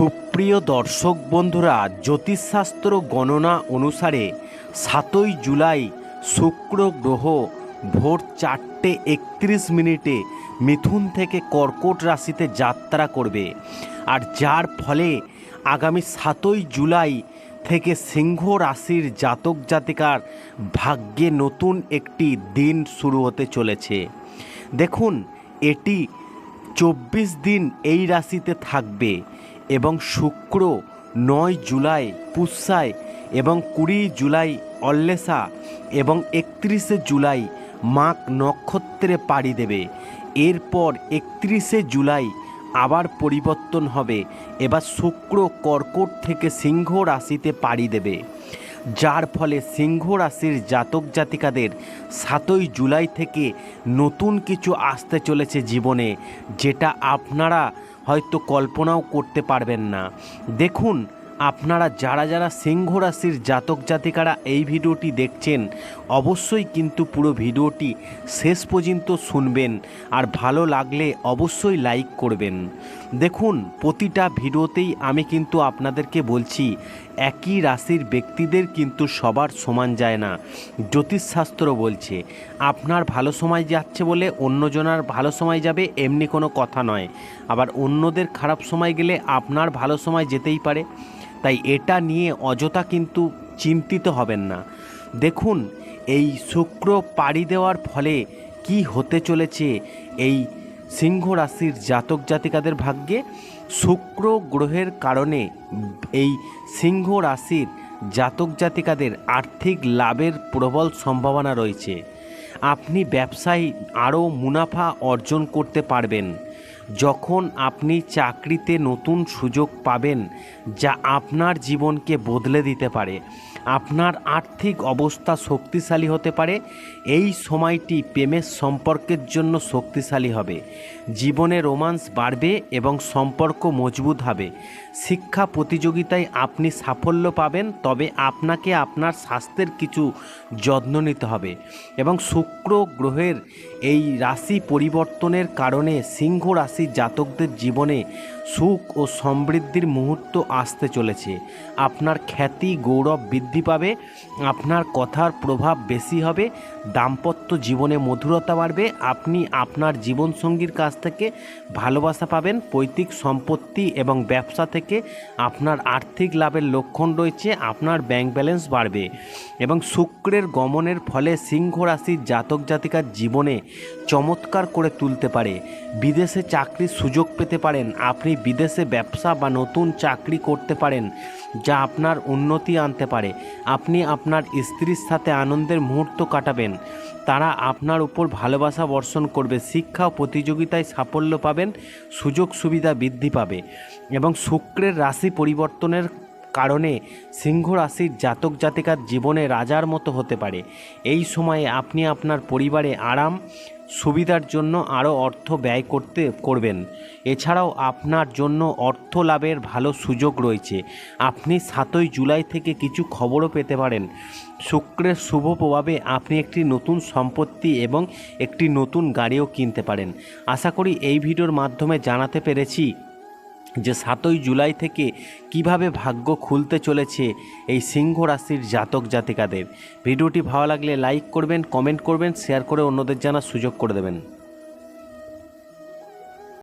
সুপ্রিয় দর্শক বন্ধুরা, জ্যোতিষশাস্ত্র গণনা অনুসারে সাতই জুলাই শুক্র গ্রহ ভোর চারটে একত্রিশ মিনিটে মিথুন থেকে কর্কট রাশিতে যাত্রা করবে। আর যার ফলে আগামী সাতই জুলাই থেকে সিংহ রাশির জাতক জাতিকার ভাগ্যে নতুন একটি দিন শুরু হতে চলেছে। দেখুন, এটি চব্বিশ দিন এই রাশিতে থাকবে। এবং শুক্র নয় জুলাই পুষ্যায় এবং কুড়ি জুলাই অল্লেসা এবং একত্রিশে জুলাই মাঘ নক্ষত্রে পাড়ি দেবে। এরপর একত্রিশে জুলাই আবার পরিবর্তন হবে। এবার শুক্র কর্কট থেকে সিংহ রাশিতে পাড়ি দেবে। যার ফলে সিংহ রাশির জাতক জাতিকাদের সাতই জুলাই থেকে নতুন কিছু আসতে চলেছে জীবনে, যেটা আপনারা হয়তো কল্পনাও করতে পারবেন না। দেখুন আপনারা যারা যারা সিংহ রাশির জাতক জাতিকারা এই ভিডিওটি দেখছেন, অবশ্যই কিন্তু পুরো ভিডিওটি শেষ পর্যন্ত শুনবেন আর ভালো লাগলে অবশ্যই লাইক করবেন। দেখুন, প্রতিটা ভিডিওতেই আমি কিন্তু আপনাদেরকে বলছি, একই রাশির ব্যক্তিদের কিন্তু সবার সমান যায় না। জ্যোতিষশাস্ত্র বলছে, আপনার ভালো সময় যাচ্ছে বলে অন্যজনার ভালো সময় যাবে এমনি কোনো কথা নয়। আবার অন্যদের খারাপ সময় গেলে আপনার ভালো সময় যেতেই পারে। তাই এটা নিয়ে অযথা কিন্তু চিন্তিত হবেন না। দেখুন, এই শুক্র পাড়ি দেওয়ার ফলে কি হতে চলেছে এই সিংহ রাশির জাতক জাতিকাদের ভাগ্যে? শুক্র গ্রহের কারণে এই সিংহ রাশির জাতক জাতিকাদের আর্থিক লাভের প্রবল সম্ভাবনা রয়েছে। আপনি ব্যবসায় আরও মুনাফা অর্জন করতে পারবেন। যখন আপনি চাকরিতে নতুন সুযোগ পাবেন যা আপনার জীবনকে বদলে দিতে পারে। আপনার আর্থিক অবস্থা শক্তিশালী হতে পারে। এই সময়টি প্রেমের সম্পর্কের জন্য শক্তিশালী হবে। জীবনে রোমান্স বাড়বে এবং সম্পর্ক মজবুত হবে। শিক্ষা প্রতিযোগিতায় আপনি সাফল্য পাবেন, তবে আপনাকে আপনার স্বাস্থ্যের কিছু যত্ন নিতে হবে। এবং শুক্র গ্রহের এই রাশি পরিবর্তনের কারণে সিংহ রাশির জাতকদের জীবনে সুখ ও সমৃদ্ধির মুহূর্ত আসতে চলেছে। আপনার খ্যাতি, গৌরব বৃদ্ধি পাবে, আপনার কথার প্রভাব বেশি হবে, দাম্পত্য জীবনে মধুরতা বাড়বে, আপনি আপনার জীবনসঙ্গীর কাছ থেকে ভালোবাসা পাবেন, পৈতৃক সম্পত্তি এবং ব্যবসা থেকে আপনার আর্থিক লাভের লক্ষণ রয়েছে, আপনার ব্যাংক ব্যালেন্স বাড়বে এবং শুক্রের গমনের ফলে সিংহ রাশির জাতক জাতিকার জীবনে চমৎকার করে তুলতে পারে। বিদেশে চাকরির সুযোগ পেতে পারেন, আপনি বিদেশে ব্যবসা বা নতুন চাকরি করতে পারেন, যা আপনার উন্নতি আনতে পারে। আপনি আপনার স্ত্রীর সাথে আনন্দের মুহূর্ত কাটাবেন। তারা আপনার উপর ভালোবাসা বর্ষণ করবে, শিক্ষা ও প্রতিযোগিতায় সাফল্য পাবেন সুযোগ সুবিধা বৃদ্ধি পাবে এবং শুক্রের রাশি পরিবর্তনের কারণে সিংহ রাশির জাতক জাতিকার জীবনে রাজার মতো হতে পারে। এই সময়ে আপনি আপনার পরিবারে আরাম, সুবিধার জন্য আরও অর্থ ব্যয় করতে করবেন। এছাড়াও আপনার জন্য অর্থ লাভের ভালো সুযোগ রয়েছে। আপনি সাতই জুলাই থেকে কিছু খবরও পেতে পারেন। শুক্রের শুভ প্রভাবে আপনি একটি নতুন সম্পত্তি এবং একটি নতুন গাড়িও কিনতে পারেন। আশা করি এই ভিডিওর মাধ্যমে জানাতে পেরেছি। যে সাতই জুলাই থেকে কীভাবে ভাগ্য খুলতে চলেছে এই সিংহ রাশির জাতক জাতিকাদের। ভিডিওটি ভালো লাগলে লাইক করবেন, কমেন্ট করবেন, শেয়ার করে অন্যদের জানার সুযোগ করে দেবেন।